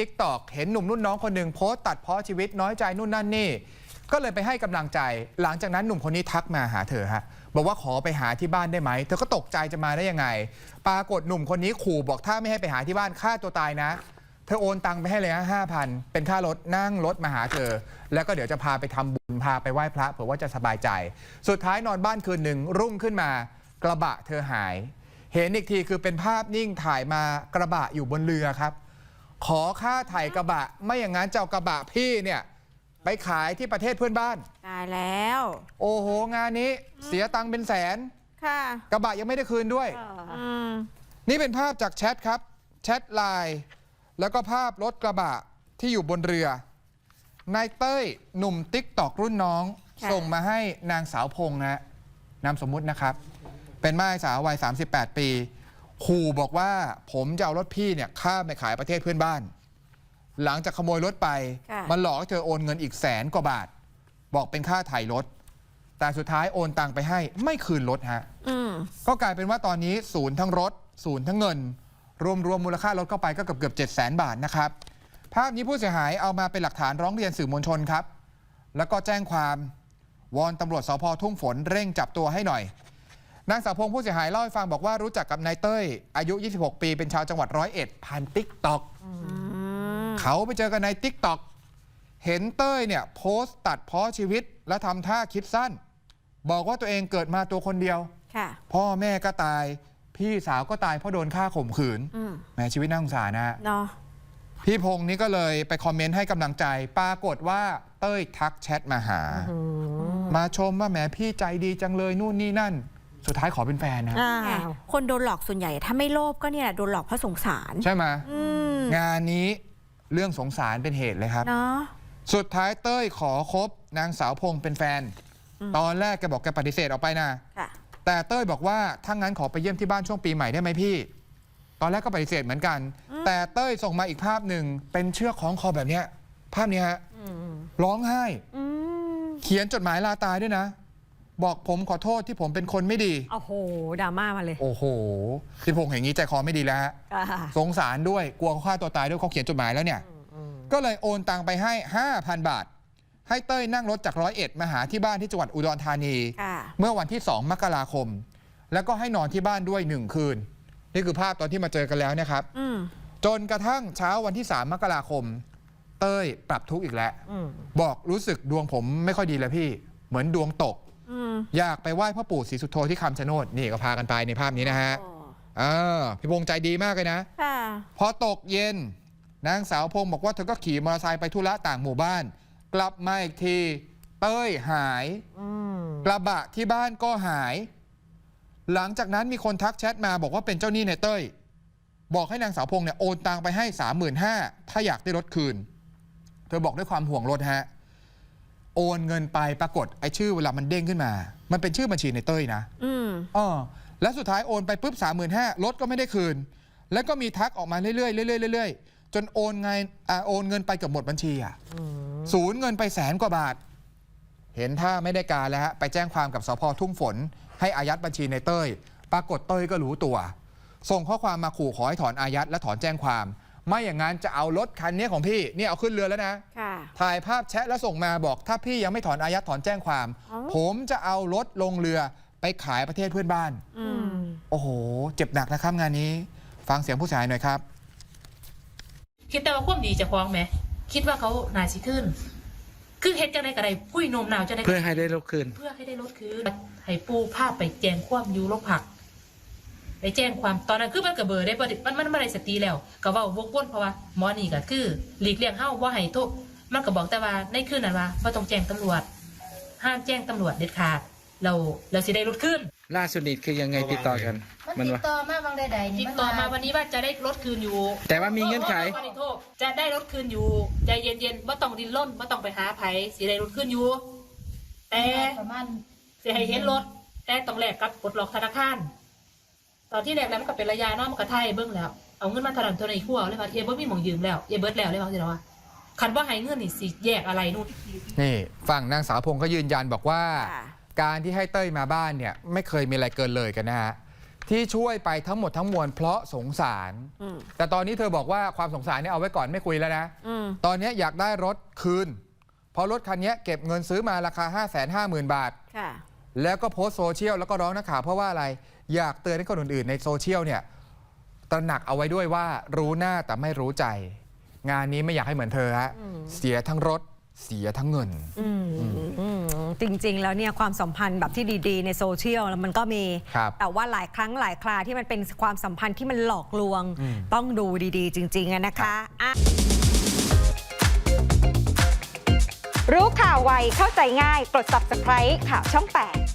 ติ๊กตอกเห็นหนุ่มรุ่นน้องคนหนึ่งโพสต์ตัดเพ้อชีวิตน้อยใจนู่นนั่นนี่ ก็เลยไปให้กำลังใจ หลังจากนั้นหนุ่มคนนี้ทักมาหาเธอฮะบอกว่าขอไปหาที่บ้านได้ไหม เธอก็ตกใจจะมาได้ยังไง ปรากฏหนุ่มคนนี้ขู่บอกถ้าไม่ให้ไปหาที่บ้านฆ่าตัวตายนะ เธอโอนตังไปให้เลยนะห้าพันเป็นค่ารถนั่งรถมาหาเธอ แล้วก็เดี๋ยวจะพาไปทำบุญพาไปไหว้พระเผื่อว่าจะสบายใจ สุดท้ายนอนบ้านคืนหนึ่งรุ่งขึ้นมากระบะเธอหาย เห็นอีกทีคือเป็นภาพนิ่งถ่ายมากระบะอยู่บนเรือครับ ขอค่าถ่ายกระบะ ไม่อย่างนั้นเจ้ากระบะพี่เนี่ยไปขายที่ประเทศเพื่อนบ้าน ตายแล้ว โอ้โหงานนี้เสียตังค์เป็นแสน ค่ะกระบะยังไม่ได้คืนด้วย อืมนี่เป็นภาพจากแชทครับ แชทไลน์แล้วก็ภาพรถกระบะที่อยู่บนเรือนายเต้ยหนุ่มติ๊กตอกรุ่นน้องส่งมาให้นางสาวพงษ์นะนามสมมุตินะครับ เป็นม่ายสาววัย 38 ปี ขู่บอกว่าผมจะเอารถพี่เนี่ยข้ามไปขายประเทศเพื่อนบ้าน หลังจากขโมยรถไปค่ะมันหลอกให้เธอโอนเงินอีกแสนกว่าบาท บอกเป็นค่าถ่ายรถ แต่สุดท้ายโอนตังไปให้ไม่คืนรถฮะอืมก็กลายเป็นว่าตอนนี้ศูนย์ทั้งรถ ศูนย์ทั้งเงิน รวมรวมมูลค่ารถเข้าไปก็เกือบเกือบเจ็ดแสนบาทนะครับ ภาพนี้ผู้เสียหายเอามาเป็นหลักฐานร้องเรียนสื่อมวลชนครับ แล้วก็แจ้งความวอนตำรวจสพทุ่งฝนเร่งจับตัวให้หน่อย นางสาวพงษ์ผู้เสียหายเล่าให้ฟังบอกว่ารู้จักกับนายเต้ย อายุ 26 ปี เป็นชาวจังหวัดร้อยเอ็ดผ่านติ๊กต็อกอืมเขาไปเจอกันในติ๊กต็อกเห็นเต้ยเนี่ยโพสต์ตัดเพ้อชีวิตและทำท่าคิดสั้น บอกว่าตัวเองเกิดมาตัวคนเดียวค่ะพ่อแม่ก็ตาย พี่สาวก็ตายเพราะโดนฆ่าข่มขืนอืมแหมชีวิตน่าสงสารนะฮะเนาะพี่พงศ์นี่ก็เลยไปคอมเมนต์ให้กำลังใจ ปรากฏว่าเต้ยทักแชทมาหา มาชมว่าแหมพี่ใจดีจังเลยนู่นนี่นั่น สุดท้ายขอเป็นแฟนนะฮะอ้าแหมวคนโดนหลอกส่วนใหญ่ ถ้าไม่โลภก็เนี่ยโดนหลอกเพราะสงสารใช่ไหมอืมงานนี้เรื่องสงสารเป็นเหตุเลยครับ เนาะ สุดท้ายเต้ยขอคบนางสาวพงศ์เป็นแฟน อืม ตอนแรกแกบอกแกปฏิเสธออกไปนะ ค่ะ แต่เต้ยบอกว่าถ้างั้นขอไปเยี่ยมที่บ้านช่วงปีใหม่ได้ไหมพี่ ตอนแรกก็ปฏิเสธเหมือนกัน แต่เต้ยส่งมาอีกภาพหนึ่งเป็นเชือกคล้องคอแบบเนี้ยภาพนี้ฮะร้องไห้ อืม เขียนจดหมายลาตายด้วยนะ บอกผมขอโทษที่ผมเป็นคนไม่ดี โอ้โหดราม่ามาเลย โอ้โหพี่พงษ์อย่างนี้ใจคอไม่ดีแล้วฮะค่ะ สงสารด้วยกลัวเขาฆ่าตัวตายด้วยเขาเขียนจดหมายแล้วเนี่ย ก็เลยโอนตังไปให้ 5,000 บาท ให้เต้ยนั่งรถจากร้อยเอ็ดมาหาที่บ้านที่จังหวัดอุดรธานี ค่ะเมื่อวันที่ 2 มกราคม แล้วก็ให้นอนที่บ้านด้วย 1 คืน นี่คือภาพตอนที่มาเจอกันแล้วนะครับ อืมจนกระทั่งเช้าวันที่ 3 มกราคม เต้ยปรับทุกข์อีกแล้ว อืมบอกรู้สึกดวงผมไม่ค่อยดีแล้วพี่ เหมือนดวงตก อืมอยากไปไหว้พ่อปู่ศรีสุโธที่คำชะโนดนี่ก็พากันไปในภาพนี้นะฮะโอ้เออพี่พงษ์ใจดีมากเลยนะค่ะพอตกเย็น นางสาวพงษ์บอกว่าเธอก็ขี่มอเตอร์ไซค์ไปธุระต่างหมู่บ้าน กลับมาอีกที เต้ยหายอืมกระบะที่บ้านก็หาย หลังจากนั้นมีคนทักแชทมาบอกว่าเป็นเจ้าหนี้ในเต้ย บอกให้นางสาวพงษ์เนี่ยโอนตังไปให้35,000ถ้าอยากได้รถคืน เธอบอกด้วยความห่วงรถฮะ โอนเงินไปปรากฏไอ้ชื่อเวลามันเด้งขึ้นมา มันเป็นชื่อบัญชีในเต้ยนะอืมอ๋อแล้วสุดท้ายโอนไปปุ๊บสามหมื่นห้ารถก็ไม่ได้คืน แล้วก็มีทักออกมาเรื่อยๆเรื่อยๆเรื่อยๆจนโอนเงินอ่าโอนเงินไปเกือบหมดบัญชีอะศูนย์เงินไปแสนกว่าบาท เห็นท่าไม่ได้การแล้วฮะไปแจ้งความกับสพทุ่งฝน ให้อายัดบัญชีในเต้ย ปรากฏเต้ยก็รู้ตัว ส่งข้อความมาขู่ขอให้ถอนอายัดและถอนแจ้งความ ไม่อย่างนั้นจะเอารถคันนี้ของพี่เนี่ยเอาขึ้นเรือแล้วนะ ค่ะ ถ่ายภาพแชทแล้วส่งมาบอก ถ้าพี่ยังไม่ถอนอายัดถอนแจ้งความ เอ้า ผมจะเอารถลงเรือไปขายประเทศเพื่อนบ้าน อืม โอ้โห เจ็บหนักนะครับงานนี้ ฟังเสียงผู้เสียหายหน่อยครับ คิดแต่ว่าความดีเจะคล้าของไหม คิดว่าเขานายสิขึ้น คือเฮ็ดจังไดก็ได้พุ้ยโนมหนาวจังไดเพื่อให้ได้รถคืน เพื่อให้ได้ลดคืนให้ปูภาพไปแจ้งความอยู่โรงพักไปแจ้งความตอนนั้นคือมันก็เบอร์ได้บ่ได้มันมันไม่ได้สติแล้ว ก็เว้าวกวนเพราะว่าหมอนี่ก็คือ หลีกเลี่ยงเฮาบ่ให้โทษ มันก็บอกแต่ว่าในคืนนั้นว่าบ่ต้องแจ้งตำรวจ ห้ามแจ้งตำรวจเด็ดขาด เราเราสิได้ลดคืนล่าสุดนี่คือยังไงติดต่อกัน มันมันติดว่า ต่อมาบางใดๆตินี่ดต่อมาวันนี้ว่าจะได้ลดคืนอยู่แต่ว่ามีเงื่อนไขวันนี้โทษจะได้ลดคืนอยู่ใจเย็นๆว่าต้องดิ้นรนว่าต้องไปหาไผสิได้ลดคืนอยู่ แต่ประมาณสิให้เห็นรถ แต่ต้องแลกกับกดล็อกธนาคาร ตอนที่แรกแล้วมันก็เป็นระยะเนาะมันก็ไทยเบิ้งแล้ว เอาเงินมาถลันตัวในขั้วเลยว่าเอเบิร์มีหมองยืมแล้วเอเบิร์แล้วเลยว่าสิเนาะว่า คันว่าให้เงินนี่สิแยกอะไรนู่นนี่ฝั่งนางสาวพงศ์ก็ยืนยันบอกว่า ค่ะการที่ให้เต้ยมาบ้านเนี่ยไม่เคยมีอะไรเกินเลยกันนะฮะที่ช่วยไปทั้งหมดทั้งมวลเพราะสงสาร อืม แต่ตอนนี้เธอบอกว่าความสงสารเนี่ยเอาไว้ก่อนไม่คุยแล้วนะ อืม ตอนนี้อยากได้รถคืน เพราะรถคันนี้เก็บเงินซื้อมาราคา 5 5 0 0 0 0 บาท ค่ะ แล้วก็โพสต์โซเชียลแล้วก็ร้องนักข่าวเพราะว่าอะไร อยากเตือนให้คนอื่นๆในโซเชียลเนี่ยตระหนักเอาไว้ด้วยว่ารู้หน้าแต่ไม่รู้ใจ งานนี้ไม่อยากให้เหมือนเธอฮะเสียทั้งรถเสียทั้งเงินอืมอืมจริง ๆ แล้วเนี่ยความสัมพันธ์แบบที่ดี ๆ ในโซเชียลมันก็มีครับแต่ว่าหลายครั้งหลายคราที่มันเป็นความสัมพันธ์ที่มันหลอกลวงอืมต้องดูดี ๆ จริงๆอะนะคะอะรู้ข่าวไวเข้าใจง่าย กด subscribe ข่าวช่อง 8